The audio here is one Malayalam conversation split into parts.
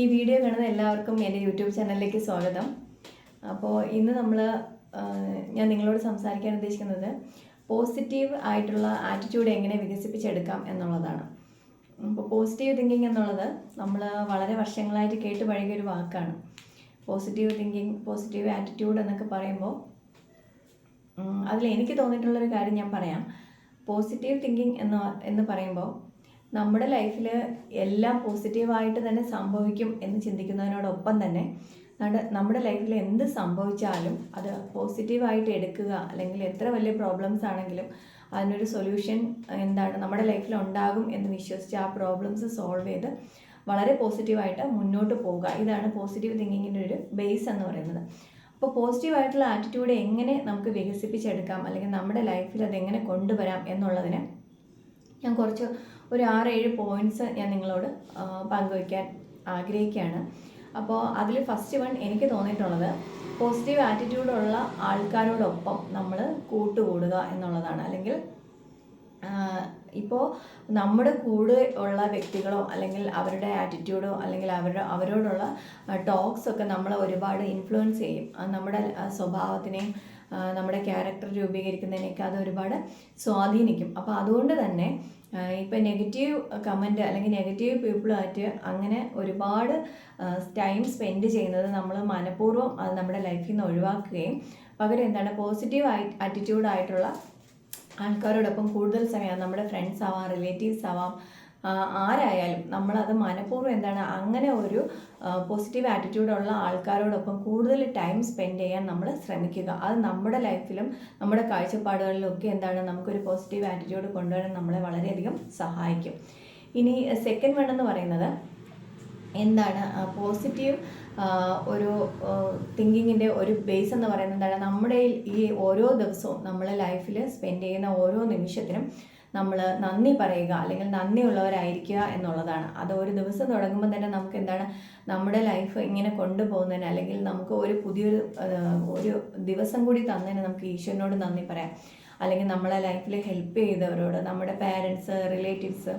ഈ വീഡിയോ കാണുന്ന എല്ലാവർക്കും എന്റെ യൂട്യൂബ് ചാനലിലേക്ക് സ്വാഗതം. അപ്പോൾ ഇന്ന് നമ്മൾ ഞാൻ നിങ്ങളോട് സംസാരിക്കാൻ ഉദ്ദേശിക്കുന്നത് പോസിറ്റീവ് ആയിട്ടുള്ള ആറ്റിറ്റ്യൂഡ് എങ്ങനെ വികസിപ്പിച്ചെടുക്കാം എന്നുള്ളതാണ്. അപ്പോൾ പോസിറ്റീവ് തിങ്കിങ് എന്നുള്ളത് നമ്മൾ വളരെ വർഷങ്ങളായിട്ട് കേട്ട് പഴകിയ ഒരു വാക്കാണ്. പോസിറ്റീവ് തിങ്കിങ് പോസിറ്റീവ് ആറ്റിറ്റ്യൂഡ് എന്നൊക്കെ പറയുമ്പോൾ അതിൽ എനിക്ക് തോന്നിയിട്ടുള്ളൊരു കാര്യം ഞാൻ പറയാം. പോസിറ്റീവ് തിങ്കിങ് എന്ന് എന്ന് പറയുമ്പോൾ നമ്മുടെ ലൈഫിൽ എല്ലാം പോസിറ്റീവായിട്ട് തന്നെ സംഭവിക്കും എന്ന് ചിന്തിക്കുന്നതിനോടൊപ്പം തന്നെ നമ്മുടെ ലൈഫിൽ എന്ത് സംഭവിച്ചാലും അത് പോസിറ്റീവായിട്ട് എടുക്കുക അല്ലെങ്കിൽ എത്ര വലിയ പ്രോബ്ലംസ് ആണെങ്കിലും അതിനൊരു സൊല്യൂഷൻ എന്താണ് നമ്മുടെ ലൈഫിൽ ഉണ്ടാകും എന്ന് വിശ്വസിച്ച് ആ പ്രോബ്ലംസ് സോൾവ് ചെയ്ത് വളരെ പോസിറ്റീവായിട്ട് മുന്നോട്ട് പോവുക. ഇതാണ് പോസിറ്റീവ് തിങ്കിങ്ങിന്റെ ഒരു ബേസ് എന്ന് പറയുന്നത്. അപ്പോൾ പോസിറ്റീവായിട്ടുള്ള ആറ്റിറ്റ്യൂഡ് എങ്ങനെ നമുക്ക് വികസിപ്പിച്ചെടുക്കാം? അല്ലെങ്കിൽ നമ്മുടെ ലൈഫിൽ അതെങ്ങനെ കൊണ്ടുവരാം എന്നുള്ളതിന് ഞാൻ കുറച്ച് ഒരു ആറ് ഏഴ് പോയിന്റ്സ് ഞാൻ നിങ്ങളോട് പങ്കുവയ്ക്കാൻ ആഗ്രഹിക്കുകയാണ്. അപ്പോൾ അതിൽ ഫസ്റ്റ് വൺ എനിക്ക് തോന്നിയിട്ടുള്ളത് പോസിറ്റീവ് ആറ്റിറ്റ്യൂഡുള്ള ആൾക്കാരോടൊപ്പം നമ്മൾ കൂട്ടുകൂടുക എന്നുള്ളതാണ്. അല്ലെങ്കിൽ ഇപ്പോൾ നമ്മുടെ കൂടെ ഉള്ള വ്യക്തികളോ അല്ലെങ്കിൽ അവരുടെ ആറ്റിറ്റ്യൂഡോ അല്ലെങ്കിൽ അവരുടെ അവരോടുള്ള ടോക്സ് ഒക്കെ നമ്മളെ ഒരുപാട് ഇൻഫ്ലുവൻസ് ചെയ്യും. നമ്മുടെ സ്വഭാവത്തിനെയും നമ്മുടെ ക്യാരക്ടർ രൂപീകരിക്കുന്നതിനൊക്കെ അത് ഒരുപാട് സ്വാധീനിക്കും. അപ്പോൾ അതുകൊണ്ട് തന്നെ ഇപ്പം നെഗറ്റീവ് കമന്റ് അല്ലെങ്കിൽ നെഗറ്റീവ് പീപ്പിളായിട്ട് അങ്ങനെ ഒരുപാട് ടൈം സ്പെൻഡ് ചെയ്യുന്നത് നമ്മൾ മനഃപൂർവം അത് നമ്മുടെ ലൈഫിൽ നിന്ന് ഒഴിവാക്കുകയും പകരം എന്താണ് പോസിറ്റീവ് ആയി ആറ്റിറ്റ്യൂഡായിട്ടുള്ള ആൾക്കാരോടൊപ്പം കൂടുതൽ സമയം നമ്മുടെ ഫ്രണ്ട്സ് ആവാം റിലേറ്റീവ്സ് ആവാം ആരായാലും നമ്മളത് മനഃപൂർവം എന്താണ് അങ്ങനെ ഒരു പോസിറ്റീവ് ആറ്റിറ്റ്യൂഡുള്ള ആൾക്കാരോടൊപ്പം കൂടുതൽ ടൈം സ്പെൻഡ് ചെയ്യാൻ നമ്മൾ ശ്രമിക്കുക. അത് നമ്മുടെ ലൈഫിലും നമ്മുടെ കാഴ്ചപ്പാടുകളിലും ഒക്കെ എന്താണ് നമുക്കൊരു പോസിറ്റീവ് ആറ്റിറ്റ്യൂഡ് കൊണ്ടുവരാൻ നമ്മളെ വളരെയധികം സഹായിക്കും. ഇനി സെക്കൻഡ് വൺ എന്ന് പറയുന്നത് എന്താണ് പോസിറ്റീവ് ഒരു തിങ്കിങ്ങിന്റെ ഒരു ബേസ് എന്ന് പറയുന്നത് എന്താണ് നമ്മുടെ ഈ ഓരോ ദിവസവും നമ്മളെ ലൈഫിൽ സ്പെൻഡ് ചെയ്യുന്ന ഓരോ നിമിഷത്തിനും നമ്മൾ നന്ദി പറയുക അല്ലെങ്കിൽ നന്ദിയുള്ളവരായിരിക്കുക എന്നുള്ളതാണ്. അത് ഒരു ദിവസം തുടങ്ങുമ്പോൾ തന്നെ നമുക്ക് എന്താണ് നമ്മുടെ ലൈഫ് ഇങ്ങനെ കൊണ്ടുപോകുന്നതിന് അല്ലെങ്കിൽ നമുക്ക് ഒരു പുതിയൊരു ഒരു ദിവസം കൂടി തന്നതിന് നമുക്ക് ഈശ്വരനോട് നന്ദി പറയാം. അല്ലെങ്കിൽ നമ്മളെ ലൈഫിൽ ഹെൽപ്പ് ചെയ്തവരോട് നമ്മുടെ പാരൻസ് റിലേറ്റീവ്സ്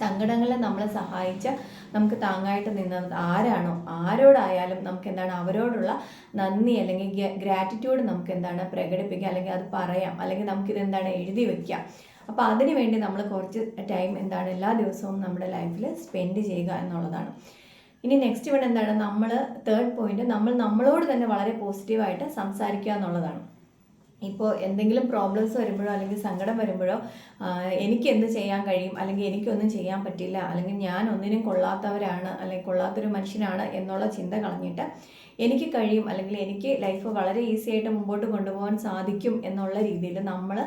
സങ്കടങ്ങളിൽ നമ്മളെ സഹായിച്ച നമുക്ക് താങ്ങായിട്ട് നിന്നത് ആരാണോ ആരോടായാലും നമുക്ക് എന്താണ് അവരോടുള്ള നന്ദി അല്ലെങ്കിൽ ഗ്രാറ്റിറ്റ്യൂഡ് നമുക്ക് എന്താണ് പ്രകടിപ്പിക്കുക അല്ലെങ്കിൽ അത് പറയാം. അല്ലെങ്കിൽ നമുക്കിത് എന്താണ് എഴുതി വെക്കാം. അപ്പോൾ അതിന് വേണ്ടി നമ്മൾ കുറച്ച് ടൈം എന്താണ് എല്ലാ ദിവസവും നമ്മുടെ ലൈഫിൽ സ്പെൻഡ് ചെയ്യുക എന്നുള്ളതാണ്. ഇനി നെക്സ്റ്റ് ഇവിടെ എന്താണ്? നമ്മൾ തേർഡ് പോയിന്റ് നമ്മൾ നമ്മളോട് തന്നെ വളരെ പോസിറ്റീവായിട്ട് സംസാരിക്കുക എന്നുള്ളതാണ്. ഇപ്പോൾ എന്തെങ്കിലും പ്രോബ്ലംസ് വരുമ്പോഴോ അല്ലെങ്കിൽ സങ്കടം വരുമ്പോഴോ എനിക്ക് എന്ത് ചെയ്യാൻ കഴിയും? അല്ലെങ്കിൽ എനിക്കൊന്നും ചെയ്യാൻ പറ്റില്ല. അല്ലെങ്കിൽ ഞാൻ ഒന്നിനും കൊള്ളാത്തവരാണ്. അല്ലെങ്കിൽ കൊള്ളാത്തൊരു മനുഷ്യനാണ് എന്നുള്ള ചിന്ത കളഞ്ഞിട്ട് എനിക്ക് കഴിയും. അല്ലെങ്കിൽ എനിക്ക് ലൈഫ് വളരെ ഈസി ആയിട്ട് മുമ്പോട്ട് കൊണ്ടുപോകാൻ സാധിക്കും എന്നുള്ള രീതിയിൽ നമ്മൾ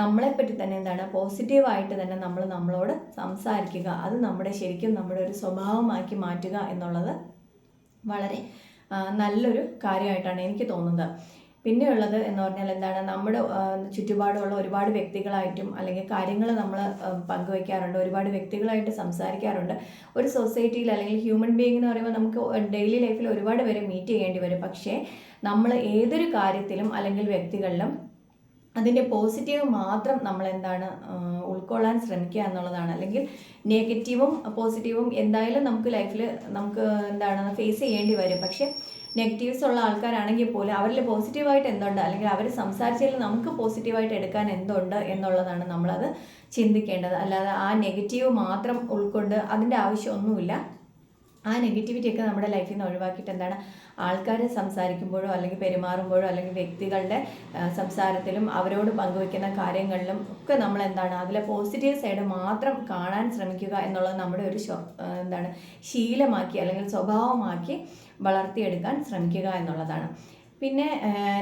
നമ്മളെപ്പറ്റി തന്നെ എന്താണ് പോസിറ്റീവായിട്ട് തന്നെ നമ്മൾ നമ്മളോട് സംസാരിക്കുക. അത് നമ്മുടെ ശരിക്കും നമ്മുടെ ഒരു സ്വഭാവമാക്കി മാറ്റുക എന്നുള്ളത് വളരെ നല്ലൊരു കാര്യമായിട്ടാണ് എനിക്ക് തോന്നുന്നത്. പിന്നെയുള്ളത് എന്ന് പറഞ്ഞാൽ എന്താണ് നമ്മുടെ ചുറ്റുപാടുമുള്ള ഒരുപാട് വ്യക്തികളായിട്ടും അല്ലെങ്കിൽ കാര്യങ്ങൾ നമ്മൾ പങ്കുവയ്ക്കാറുണ്ട്. ഒരുപാട് വ്യക്തികളായിട്ട് സംസാരിക്കാറുണ്ട്. ഒരു സൊസൈറ്റിയിൽ അല്ലെങ്കിൽ ഹ്യൂമൻ ബീങ് എന്ന് പറയുമ്പോൾ നമുക്ക് ഡെയിലി ലൈഫിൽ ഒരുപാട് പേരെ മീറ്റ് ചെയ്യേണ്ടി വരും. പക്ഷേ നമ്മൾ ഏതൊരു കാര്യത്തിലും അല്ലെങ്കിൽ വ്യക്തികളിലും അതിന്റെ പോസിറ്റീവ് മാത്രം നമ്മൾ എന്താണ് ഉൾക്കൊള്ളാൻ ശ്രമിക്കുക എന്നുള്ളതാണ്. അല്ലെങ്കിൽ നെഗറ്റീവും പോസിറ്റീവും എന്തായാലും നമുക്ക് ലൈഫിൽ നമുക്ക് എന്താണ് ഫേസ് ചെയ്യേണ്ടി വരും. പക്ഷേ നെഗറ്റീവ്സ് ഉള്ള ആൾക്കാരാണെങ്കിൽ പോലും അവരിൽ പോസിറ്റീവായിട്ട് എന്തുണ്ട്? അല്ലെങ്കിൽ അവർ സംസാരിച്ചതിൽ നമുക്ക് പോസിറ്റീവായിട്ട് എടുക്കാൻ എന്തുണ്ട് എന്നുള്ളതാണ് നമ്മളത് ചിന്തിക്കേണ്ടത്. അല്ലാതെ ആ നെഗറ്റീവ് മാത്രം ഉൾക്കൊണ്ട് അതിന്റെ ആവശ്യമൊന്നുമില്ല. ആ നെഗറ്റിവിറ്റിയൊക്കെ നമ്മുടെ ലൈഫിൽ നിന്ന് ഒഴിവാക്കിയിട്ട് എന്താണ്? ആൾക്കാർ സംസാരിക്കുമ്പോഴോ അല്ലെങ്കിൽ പെരുമാറുമ്പോഴോ അല്ലെങ്കിൽ വ്യക്തികളുടെ സംസാരത്തിലും അവരോട് പങ്കുവയ്ക്കുന്ന കാര്യങ്ങളിലും ഒക്കെ നമ്മൾ എന്താണ്? അതിലെ പോസിറ്റീവ് സൈഡ് മാത്രം കാണാൻ ശ്രമിക്കുക എന്നുള്ളത് നമ്മുടെ ഒരു എന്താണ്? ശീലമാക്കി അല്ലെങ്കിൽ സ്വഭാവമാക്കി വളർത്തിയെടുക്കാൻ ശ്രമിക്കുക എന്നുള്ളതാണ്. പിന്നെ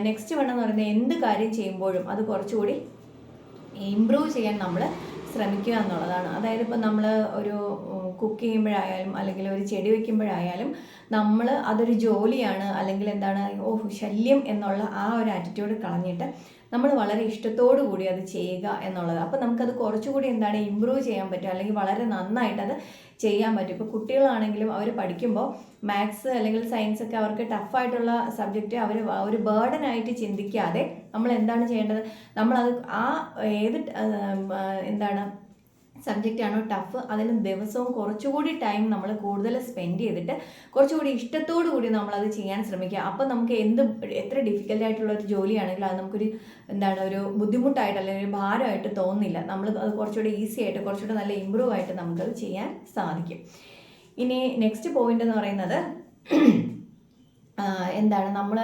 നെക്സ്റ്റ് വേണമെന്ന് പറയുന്നത് എന്ത് കാര്യം ചെയ്യുമ്പോഴും അത് കുറച്ചുകൂടി ഇമ്പ്രൂവ് ചെയ്യാൻ നമ്മൾ ശ്രമിക്കുക എന്നുള്ളതാണ്. അതായത് ഇപ്പോൾ നമ്മൾ ഒരു കുക്ക് ചെയ്യുമ്പോഴായാലും അല്ലെങ്കിൽ ഒരു ചെടി വയ്ക്കുമ്പോഴായാലും നമ്മൾ അതൊരു ജോലിയാണ് അല്ലെങ്കിൽ എന്താണ് ഓ ശല്യം എന്നുള്ള ആ ഒരു ആറ്റിറ്റ്യൂഡ് കളഞ്ഞിട്ട് നമ്മൾ വളരെ ഇഷ്ടത്തോടു കൂടി അത് ചെയ്യുക എന്നുള്ളത്. അപ്പോൾ നമുക്കത് കുറച്ചുകൂടി എന്താണ് ഇമ്പ്രൂവ് ചെയ്യാൻ പറ്റും അല്ലെങ്കിൽ വളരെ നന്നായിട്ട് അത് ചെയ്യാൻ പറ്റും. ഇപ്പോൾ കുട്ടികളാണെങ്കിലും അവർ പഠിക്കുമ്പോൾ മാത്സ് അല്ലെങ്കിൽ സയൻസ് ഒക്കെ അവർക്ക് ടഫായിട്ടുള്ള സബ്ജക്റ്റ് അവർ ഒരു ബേർഡൻ ആയിട്ട് ചിന്തിക്കാതെ നമ്മൾ എന്താണ് ചെയ്യേണ്ടത്? നമ്മളത് ആ ഏത് എന്താണ് സബ്ജക്റ്റ് ആണോ ടഫ് അതിന് ദിവസവും കുറച്ചുകൂടി ടൈം നമ്മൾ കൂടുതൽ സ്പെൻഡ് ചെയ്തിട്ട് കുറച്ചുകൂടി ഇഷ്ടത്തോടു കൂടി നമ്മളത് ചെയ്യാൻ ശ്രമിക്കുക. അപ്പോൾ നമുക്ക് എന്ത് എത്ര ഡിഫിക്കൽട്ട് ആയിട്ടുള്ള ഒരു ജോലിയാണെങ്കിലും അത് നമുക്കൊരു എന്താണ് ഒരു ബുദ്ധിമുട്ടായിട്ട് അല്ലെങ്കിൽ ഒരു ഭാരമായിട്ട് തോന്നില്ല നമ്മൾ അത് കുറച്ചുകൂടി ഈസി ആയിട്ട് കുറച്ചുകൂടി നല്ല ഇമ്പ്രൂവ് ആയിട്ട് നമുക്കത് ചെയ്യാൻ സാധിക്കും. ഇനി നെക്സ്റ്റ് പോയിന്റ് എന്ന് പറയുന്നത് എന്താണ് നമ്മൾ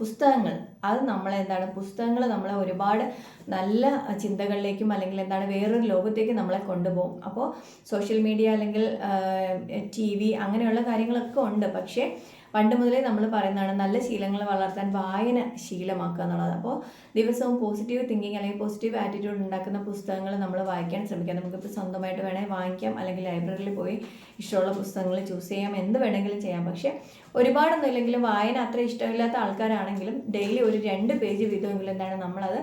പുസ്തകങ്ങൾ. അത് നമ്മളെ എന്താണ് പുസ്തകങ്ങൾ നമ്മളെ ഒരുപാട് നല്ല ചിന്തകളിലേക്കും അല്ലെങ്കിൽ എന്താണ് വേറൊരു ലോകത്തേക്ക് നമ്മളെ കൊണ്ടുപോകും. അപ്പോൾ സോഷ്യൽ മീഡിയ അല്ലെങ്കിൽ ടി വി അങ്ങനെയുള്ള കാര്യങ്ങളൊക്കെ ഉണ്ട്. പക്ഷേ പണ്ട് മുതലേ നമ്മൾ പറയുന്നതാണ് നല്ല ശീലങ്ങൾ വളർത്താൻ വായന ശീലമാക്കുക എന്നുള്ളത് അപ്പോൾ ദിവസവും പോസിറ്റീവ് തിങ്കിങ് അല്ലെങ്കിൽ പോസിറ്റീവ് ആറ്റിറ്റ്യൂഡ് ഉണ്ടാക്കുന്ന പുസ്തകങ്ങൾ നമ്മൾ വായിക്കാൻ ശ്രമിക്കാം. നമുക്കിപ്പോൾ സ്വന്തമായിട്ട് വേണേൽ വാങ്ങിക്കാം. അല്ലെങ്കിൽ ലൈബ്രറിയിൽ പോയി ഇഷ്ടമുള്ള പുസ്തകങ്ങൾ ചൂസ് ചെയ്യാം. എന്ത് വേണമെങ്കിലും ചെയ്യാം. പക്ഷേ ഒരുപാടൊന്നും ഇല്ലെങ്കിലും വായന അത്ര ഇഷ്ടമില്ലാത്ത ആൾക്കാരാണെങ്കിലും ഡെയിലി ഒരു രണ്ട് പേജ് വീതമെങ്കിലും എന്താണ് നമ്മളത്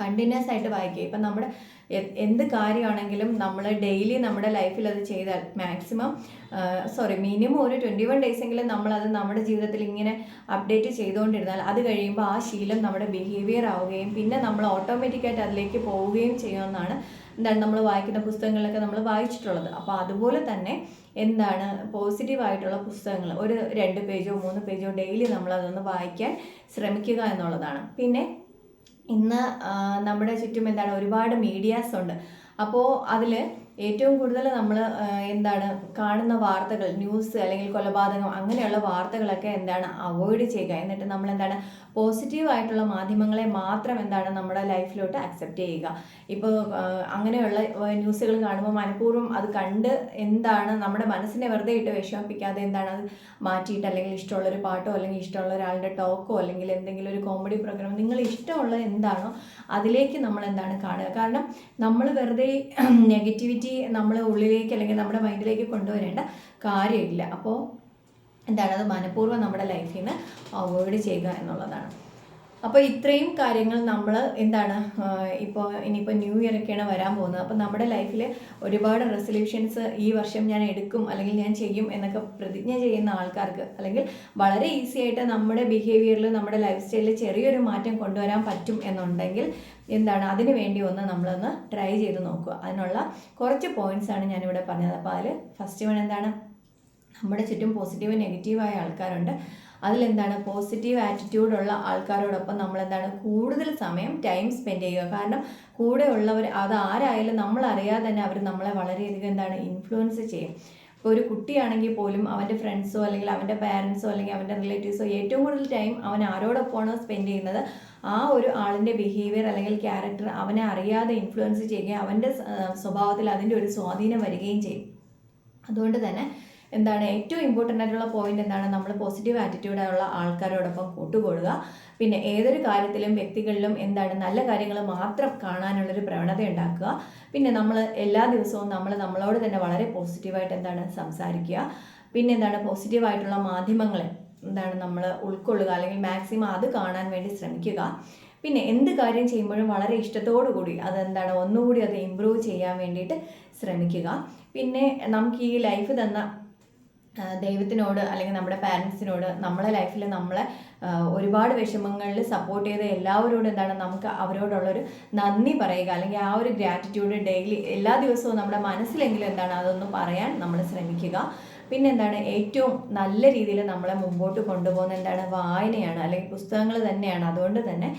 കണ്ടിന്യൂസ് ആയിട്ട് വായിക്കുക. ഇപ്പം നമ്മുടെ എന്ത് കാര്യമാണെങ്കിലും നമ്മൾ ഡെയിലി നമ്മുടെ ലൈഫിൽ അത് ചെയ്താൽ മാക്സിമം സോറി മിനിമം ഒരു ട്വന്റി വൺ ഡേയ്സെങ്കിലും നമ്മളത് നമ്മുടെ ജീവിതത്തിൽ ഇങ്ങനെ അപ്ഡേറ്റ് ചെയ്തുകൊണ്ടിരുന്നാൽ അത് കഴിയുമ്പോൾ ആ ശീലം നമ്മുടെ ബിഹേവിയർ ആവുകയും പിന്നെ നമ്മൾ ഓട്ടോമാറ്റിക്കായിട്ട് അതിലേക്ക് പോവുകയും ചെയ്യുമെന്നാണ് എന്താണ് നമ്മൾ വായിക്കുന്ന പുസ്തകങ്ങളിലൊക്കെ നമ്മൾ വായിച്ചിട്ടുള്ളത്. അപ്പോൾ അതുപോലെ തന്നെ എന്താണ് പോസിറ്റീവായിട്ടുള്ള പുസ്തകങ്ങൾ ഒരു രണ്ട് പേജോ മൂന്ന് പേജോ ഡെയിലി നമ്മൾ അതൊന്ന് വായിക്കാൻ ശ്രമിക്കുക എന്നുള്ളതാണ്. പിന്നെ ഇന്ന് നമ്മുടെ ചുറ്റും എന്താണ് ഒരുപാട് മീഡിയാസ് ഉണ്ട്. അപ്പോൾ അതിൽ ഏറ്റവും കൂടുതൽ നമ്മൾ എന്താണ് കാണുന്ന വാർത്തകൾ ന്യൂസ് അല്ലെങ്കിൽ കൊലപാതകം അങ്ങനെയുള്ള വാർത്തകളൊക്കെ എന്താണ് അവോയ്ഡ് ചെയ്യുക. എന്നിട്ട് നമ്മൾ എന്താണ് പോസിറ്റീവ് ആയിട്ടുള്ള മാധ്യമങ്ങളെ മാത്രം എന്താണ് നമ്മുടെ ലൈഫിലോട്ട് അക്സെപ്റ്റ് ചെയ്യുക. ഇപ്പോൾ അങ്ങനെയുള്ള ന്യൂസുകൾ കാണുമ്പോൾ മനഃപൂർവം അത് കണ്ട് എന്താണ് നമ്മുടെ മനസ്സിനെ വെറുതെ ഇട്ട് വിഷമിപ്പിക്കാതെ എന്താണ് അത് മാറ്റിയിട്ട് അല്ലെങ്കിൽ ഇഷ്ടമുള്ളൊരു പാട്ടോ അല്ലെങ്കിൽ ഇഷ്ടമുള്ള ഒരാളുടെ ടോക്കോ അല്ലെങ്കിൽ എന്തെങ്കിലും ഒരു കോമഡി പ്രോഗ്രാം നിങ്ങൾ ഇഷ്ടമുള്ള എന്താണോ അതിലേക്ക് നമ്മൾ എന്താണ് കാണുക. കാരണം നമ്മൾ വെറുതെ നെഗറ്റിവിറ്റി നമ്മൾ ഉള്ളിലേക്ക് അല്ലെങ്കിൽ നമ്മുടെ മൈൻഡിലേക്ക് കൊണ്ടുവരേണ്ട കാര്യമില്ല. അപ്പോൾ എന്താണ്? അത് മനഃപൂർവം നമ്മുടെ ലൈഫിൽ നിന്ന് അവോയ്ഡ് ചെയ്യുക എന്നുള്ളതാണ്. അപ്പോൾ ഇത്രയും കാര്യങ്ങൾ നമ്മൾ എന്താണ് ഇപ്പോൾ ഇനിയിപ്പോൾ ന്യൂ ഇയർ ഒക്കെയാണ് വരാൻ പോകുന്നത്. അപ്പോൾ നമ്മുടെ ലൈഫിൽ ഒരുപാട് റെസൊല്യൂഷൻസ് ഈ വർഷം ഞാൻ എടുക്കും അല്ലെങ്കിൽ ഞാൻ ചെയ്യും എന്നൊക്കെ പ്രതിജ്ഞ ചെയ്യുന്ന ആൾക്കാർക്ക് അല്ലെങ്കിൽ വളരെ ഈസി ആയിട്ട് നമ്മുടെ ബിഹേവിയറിൽ നമ്മുടെ ലൈഫ് സ്റ്റൈലിൽ ചെറിയൊരു മാറ്റം കൊണ്ടുവരാൻ പറ്റും എന്നുണ്ടെങ്കിൽ എന്താണ് അതിന് വേണ്ടി ഒന്ന് നമ്മളൊന്ന് ട്രൈ ചെയ്ത് നോക്കുക. അതിനുള്ള കുറച്ച് പോയിന്റ്സ് ആണ് ഞാനിവിടെ പറഞ്ഞത്. അപ്പോൾ അതിൽ ഫസ്റ്റ് വൺ എന്താണ് നമ്മുടെ ചുറ്റും പോസിറ്റീവ് നെഗറ്റീവായ ആൾക്കാരുണ്ട്. അതിലെന്താണ്? പോസിറ്റീവ് ആറ്റിറ്റ്യൂഡുള്ള ആൾക്കാരോടൊപ്പം നമ്മൾ എന്താണ് കൂടുതൽ സമയം ടൈം സ്പെൻഡ് ചെയ്യുക. കാരണം കൂടെ ഉള്ളവർ അത് ആരായാലും നമ്മൾ അറിയാതെ തന്നെ അവർ നമ്മളെ വളരെയധികം എന്താണ്? ഇൻഫ്ലുവൻസ് ചെയ്യും. ഇപ്പോൾ ഒരു കുട്ടിയാണെങ്കിൽ പോലും അവന്റെ ഫ്രണ്ട്സോ അല്ലെങ്കിൽ അവന്റെ പാരൻസോ അല്ലെങ്കിൽ അവന്റെ റിലേറ്റീവ്സോ ഏറ്റവും കൂടുതൽ ടൈം അവൻ ആരോടൊപ്പമാണോ സ്പെൻഡ് ചെയ്യുന്നത്? ആ ഒരു ആളിന്റെ ബിഹേവിയർ അല്ലെങ്കിൽ ക്യാരക്ടർ അവനെ അറിയാതെ ഇൻഫ്ലുവൻസ് ചെയ്യുകയും അവന്റെ സ്വഭാവത്തിൽ അതിന്റെ ഒരു സ്വാധീനം വരികയും ചെയ്യും. അതുകൊണ്ട് തന്നെ എന്താണ് ഏറ്റവും ഇമ്പോർട്ടന്റ് ആയിട്ടുള്ള പോയിന്റ് എന്താണ്? നമ്മൾ പോസിറ്റീവ് ആറ്റിറ്റ്യൂഡായുള്ള ആൾക്കാരോടൊപ്പം കൂട്ടുകൂടുക. പിന്നെ ഏതൊരു കാര്യത്തിലും വ്യക്തികളിലും എന്താണ് നല്ല കാര്യങ്ങൾ മാത്രം കാണാനുള്ളൊരു പ്രവണത ഉണ്ടാക്കുക പിന്നെ നമ്മൾ എല്ലാ ദിവസവും നമ്മൾ നമ്മളോട് തന്നെ വളരെ പോസിറ്റീവായിട്ട് എന്താണ് സംസാരിക്കുക. പിന്നെ എന്താണ് പോസിറ്റീവായിട്ടുള്ള മാധ്യമങ്ങളെ എന്താണ് നമ്മൾ ഉൾക്കൊള്ളുക അല്ലെങ്കിൽ മാക്സിമം അത് കാണാൻ വേണ്ടി ശ്രമിക്കുക. പിന്നെ എന്ത് കാര്യം ചെയ്യുമ്പോഴും വളരെ ഇഷ്ടത്തോടു കൂടി അതെന്താണ് ഒന്നുകൂടി അത് ഇമ്പ്രൂവ് ചെയ്യാൻ വേണ്ടിയിട്ട് ശ്രമിക്കുക. പിന്നെ നമുക്ക് ഈ ലൈഫ് തന്ന ദൈവത്തിനോട് അല്ലെങ്കിൽ നമ്മുടെ പാരൻസിനോട് നമ്മളെ ലൈഫിൽ നമ്മളെ ഒരുപാട് വിഷമങ്ങളിൽ സപ്പോർട്ട് ചെയ്ത എല്ലാവരോടും എന്താണ് നമുക്ക് അവരോടുള്ളൊരു നന്ദി പറയുക. അല്ലെങ്കിൽ ആ ഒരു ഗ്രാറ്റിറ്റ്യൂഡ് ഡെയിലി എല്ലാ ദിവസവും നമ്മുടെ മനസ്സിലെങ്കിലും എന്താണ് അതൊന്ന് പറയാൻ നമ്മൾ ശ്രമിക്കുക. പിന്നെ എന്താണ് ഏറ്റവും നല്ല രീതിയിൽ നമ്മളെ മുമ്പോട്ട് കൊണ്ടുപോകുന്ന എന്താണ് വായനയാണ്. അല്ലെങ്കിൽ പുസ്തകങ്ങൾ തന്നെയാണ്. അതുകൊണ്ട് തന്നെ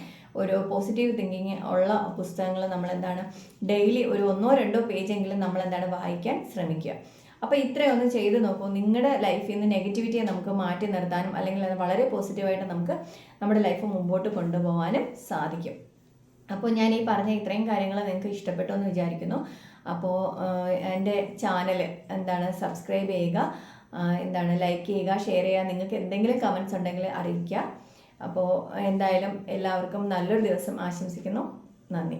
ഒരു പോസിറ്റീവ് തിങ്കിങ് ഉള്ള പുസ്തകങ്ങൾ നമ്മളെന്താണ് ഡെയിലി ഒരു ഒന്നോ രണ്ടോ പേജെങ്കിലും നമ്മളെന്താണ് വായിക്കാൻ ശ്രമിക്കുക. അപ്പോൾ ഇത്രയൊന്ന് ചെയ്ത് നോക്കൂ. നിങ്ങളുടെ ലൈഫിൽ നിന്ന് നെഗറ്റിവിറ്റിയെ നമുക്ക് മാറ്റി നിർത്താനും അല്ലെങ്കിൽ അത് വളരെ പോസിറ്റീവായിട്ട് നമുക്ക് നമ്മുടെ ലൈഫ് മുമ്പോട്ട് കൊണ്ടുപോകാനും സാധിക്കും. അപ്പോൾ ഞാൻ ഈ പറഞ്ഞ ഇത്രയും കാര്യങ്ങൾ നിങ്ങൾക്ക് ഇഷ്ടപ്പെട്ടു എന്ന് വിചാരിക്കുന്നു. അപ്പോൾ എന്റെ ചാനൽ എന്താണ് സബ്സ്ക്രൈബ് ചെയ്യുക എന്താണ് ലൈക്ക് ചെയ്യുക ഷെയർ ചെയ്യുക നിങ്ങൾക്ക് എന്തെങ്കിലും കമൻസ് ഉണ്ടെങ്കിൽ അറിയിക്കുക. അപ്പോൾ എന്തായാലും എല്ലാവർക്കും നല്ലൊരു ദിവസം ആശംസിക്കുന്നു. നന്ദി.